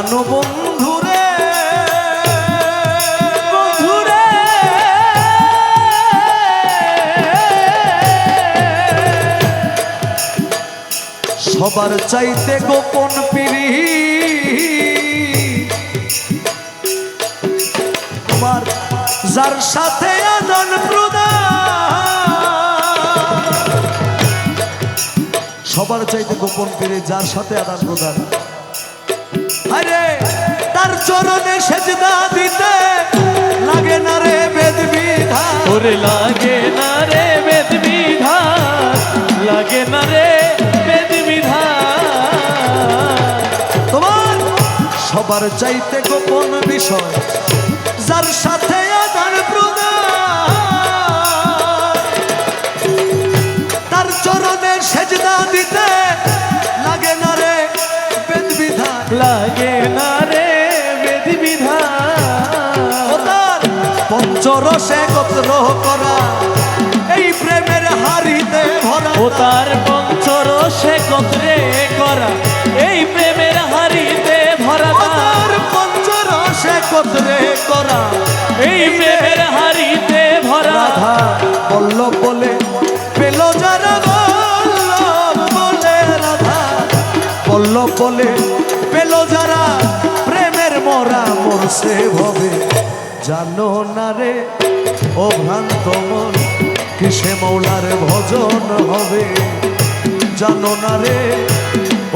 প্রাণ বন্ধুরে? বন্ধুরে? সবার চাইতে গোপন পিড়ি। তোমার, যার সাথে প্রদান। সবার চাইতে গোপন পিড়ি, যার সাথে আদান প্রদান। আরে তার চরণে সেজদা দিতে লাগে না রে বেদ বিধান ওরে লাগে না রে বেদ বিধান লাগে না রে বেদ বিধান তোমার সবার চাইতে গোপন বিষয় যার সাথে না রে বেদ বিধান। পঞ্চরসে একত্র করা এই প্রেমের হারিতে ভরা। ও তার পঞ্চরসে কত্রে করা এই প্রেমের হারিতে ভরা। তার পঞ্চরসে একত্রে করা এই প্রেমের হারিতে মরছে ভবে জানো না রে, ও ভ্রান্ত মন, কিসে মৌলার ভজন হবে? জানো না রে,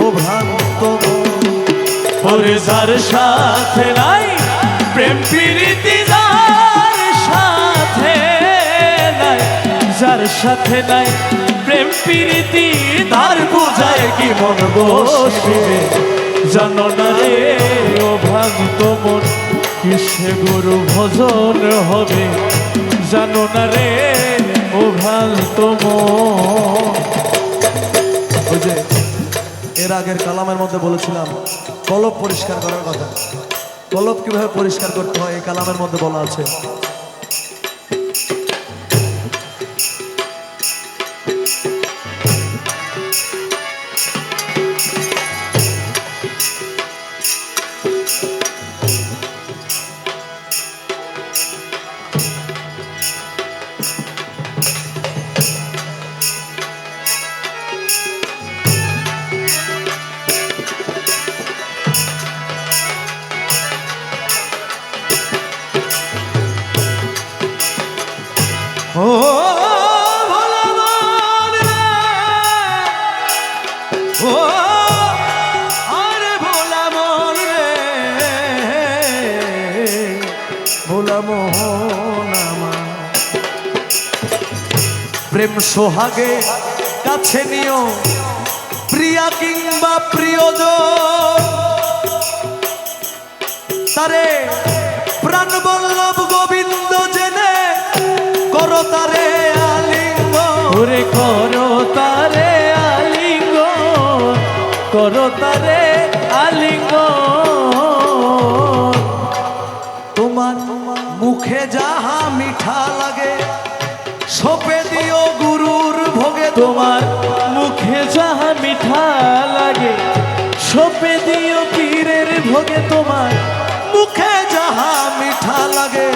ও ভ্রান্ত মন। যার সাথে নাই, প্রেম প্রীতি যার সাথে নাই। যার সাথে নাই, প্রেম প্রীতি তার বোঝায় কি মন বসবে? জানো না রে ও ভ্রান্ত মন কিসে গুরু ভজন হবে? জানো না রে ও মন ওই যে, এর আগের কালামের মধ্যে বলেছিলাম, কলব পরিষ্কার করার কথা। কলব কীভাবে পরিষ্কার করতে হয়, এই কালামের মধ্যে বলা আছে। আমার। প্রেম সোহাগে কাছে নিও, প্রিয়া কিংবা প্রিয়জন তারে প্রাণ বল্লভ গোবিন্দ জেনে করো তারে আলিঙ্গ করো তারে আলিঙ্গ করো তারে সপে দিও গুরুর ভোগে তোমার। মুখে যাহা মিঠা লাগে সপে দিও পীরের ভোগে তোমার। মুখে যাহা মিঠা লাগে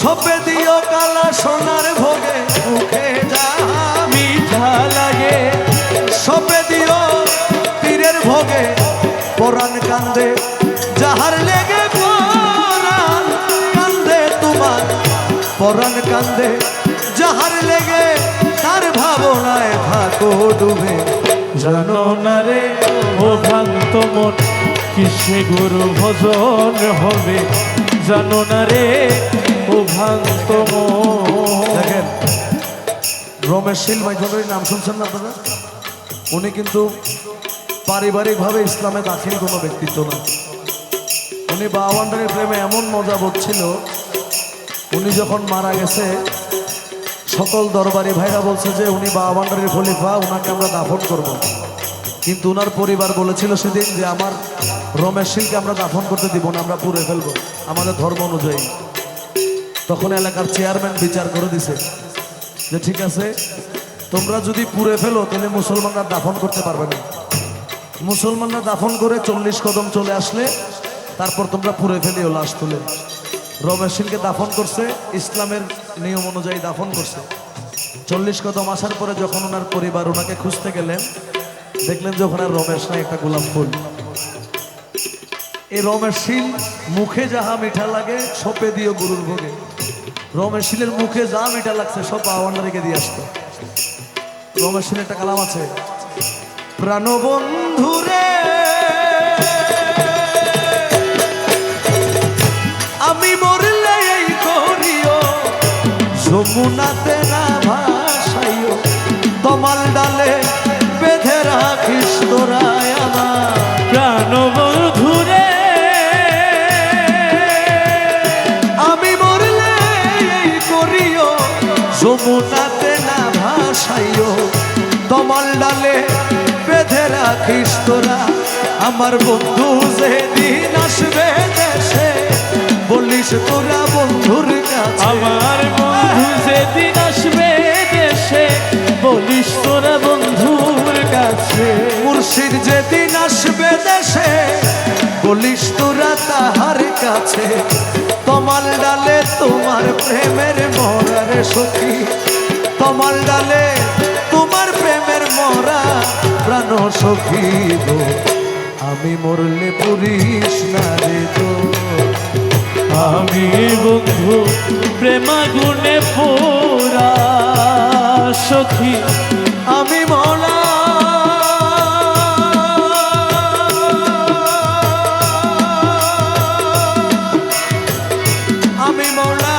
সপে দিও কালা সোনার ভোগে। মুখে যাহা মিঠা লাগে সপে দিও পীরের ভোগে। পরাণ কান্দে, যাহার লেগে পরাণ কান্দে তোমার। পরাণ কান্দে যাহার লেগে তার ভাবনায় থাকো ডুবে। জানো না রে, ও ভ্রান্ত মন, কিসে গুরু ভজন হবে? জানো না রে, ও ভ্রান্ত দেখেন, রমেশ শীল ভাই চৌধুরীর নাম শুনছেন না আপনারা? উনি কিন্তু পারিবারিকভাবে ইসলামে দাখিল কোনো ব্যক্তিত্ব না। উনি বাওয়ান্ডারের প্রেমে এমন মজা ছিল, উনি যখন মারা গেছে সকল দরবারি ভাইরা বলছে যে উনি বাওয়ান্ডারের খলিফা ওনাকে আমরা দাফন করব। কিন্তু ওনার পরিবার বলেছিল সেদিন যে আমার রমেশ শীলকে আমরা দাফন করতে দিব না, আমরা পুড়ে ফেলব, আমাদের ধর্ম অনুযায়ী। তখন এলাকার চেয়ারম্যান বিচার করে দিছে যে ঠিক আছে, তোমরা যদি পুড়ে ফেলো, তাহলে মুসলমানরা দাফন করতে পারবে না। মুসলমানরা দাফন করে চল্লিশ কদম চলে আসলে, তারপর তোমরা পুড়ে ফেলিও লাশ তুলে। রমেশ দাফন করছে, ইসলামের নিয়ম অনুযায়ী দাফন করছে। চল্লিশ কদম আসার পরে যখন ওনার পরিবার ওনাকে খুঁজতে গেলেন, দেখলেন যে ওখানে রমেশ নাই একটা গোলাপ ফুল। এই রমেশ শীল মুখে যাহা মিঠা লাগে, সোপে দিও গুরুর ভোগে। রমেশ শীলের মুখে যা মিঠা লাগছে, সব রেখে দিয়ে আসতো। রমেশ শীলের একটা কালাম আছে প্রাণবন্ধুরে না ভাসাইও তমাল ডালে বেঁধে রাখিস তোরায় আমার। আমি মরলে এই করিও যমুনাতে না ভাসাইও তমাল ডালে বেঁধে রাখিস তোরা। আমার বন্ধু যেদিন আসবে দেশে বলিস তোরা বন্ধুর কাছে। আমার বন্ধু যেদিন আসবে দেশে বলিস তোরা বন্ধুর কাছে। মুর্শিদ যেদিন আসবে দেশে বলিস তোরা তাহার কাছে। তমাল ডালে তোমার প্রেমের মরার সখী। তমাল ডালে তোমার প্রেমের মরা প্রাণ সখী আমি মরলে পুরিস না রে প্রেমাগুনে পোরা সখী আমি মলা। আমি মলা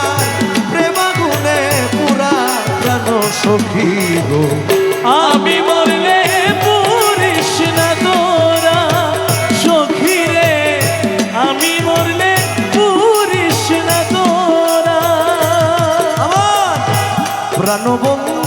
প্রেমাগুনে পুরা প্রাণ সখী গো। আমি মরলে প্রাণ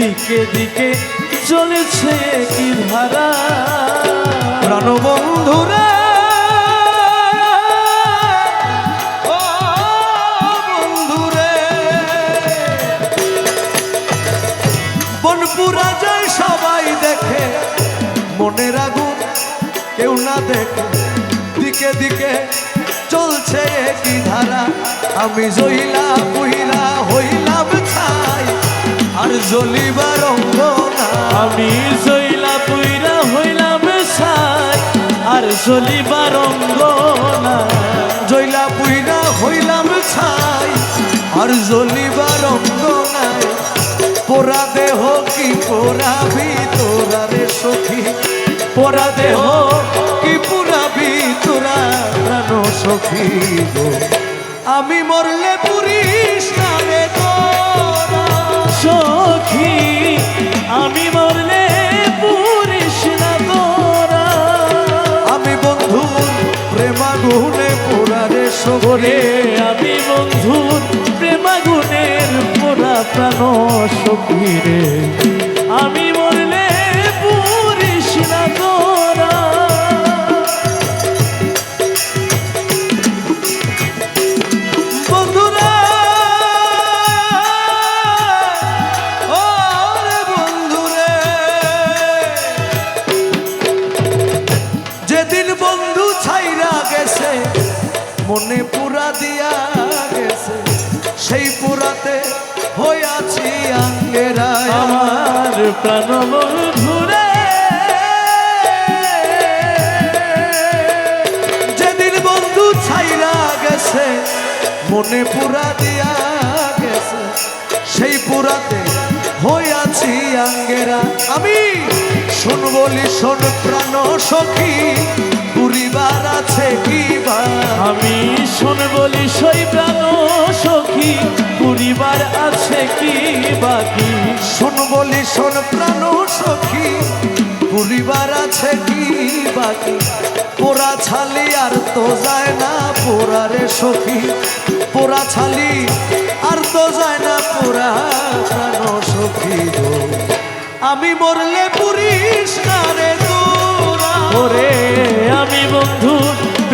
দিকে দিকে চলেছে কি ধারা। প্রাণবন্ধুরে সবাই দেখে না দেখে। দিকে দিকে চলছে কি ধারা। আমি জইলা পুইলা হইলাম আর জ্বলিবার আমি জইলা পুইরা হইলাম সাই আর অঙ্গনা জইলা পুইরা হইলাম ছাই আর জ্বলিবার নাই পোড়া দেহ কি পোড়া তোরা রে সখী? পোড়া দেহ কি পুরা তোরা প্রাণ সখী আমি মরলে পুরিস না রে তোরা। সখী আমি মরলে পুরিস না তোরা। আমি বন্ধু প্রেমাগুনে পোড়া রে সখী। আমি বন্ধুর প্রেমাগুনের পোড়া প্রাণ সখী রে। আমি পুরা দিয়া গেছে সেই পুরাতে হইয়াছি আঙ্গেরা। আমার প্রাণ বন্ধুরে যেদিন বন্ধু ছাইরা গেছে মনে পুরা দিয়া গেছে সেই পুরাতে হইয়াছি আঙ্গেরা। আমি শোন বলি শোন প্রাণ সখী পুরিবার আছে কি বা? আমি শোন বলি সই প্রাণ সখী পরিবার আছে কি বাকি শোন বলি শোন প্রাণ সখী পুরিবার আছে কি বাকি পোড়া ছালি আর তো যায় না পোড়ারে সখী পোড়া ছালি আর তো যায় না পোড়া প্রাণ সখী আমি মরলে পুরিস না রে তোরা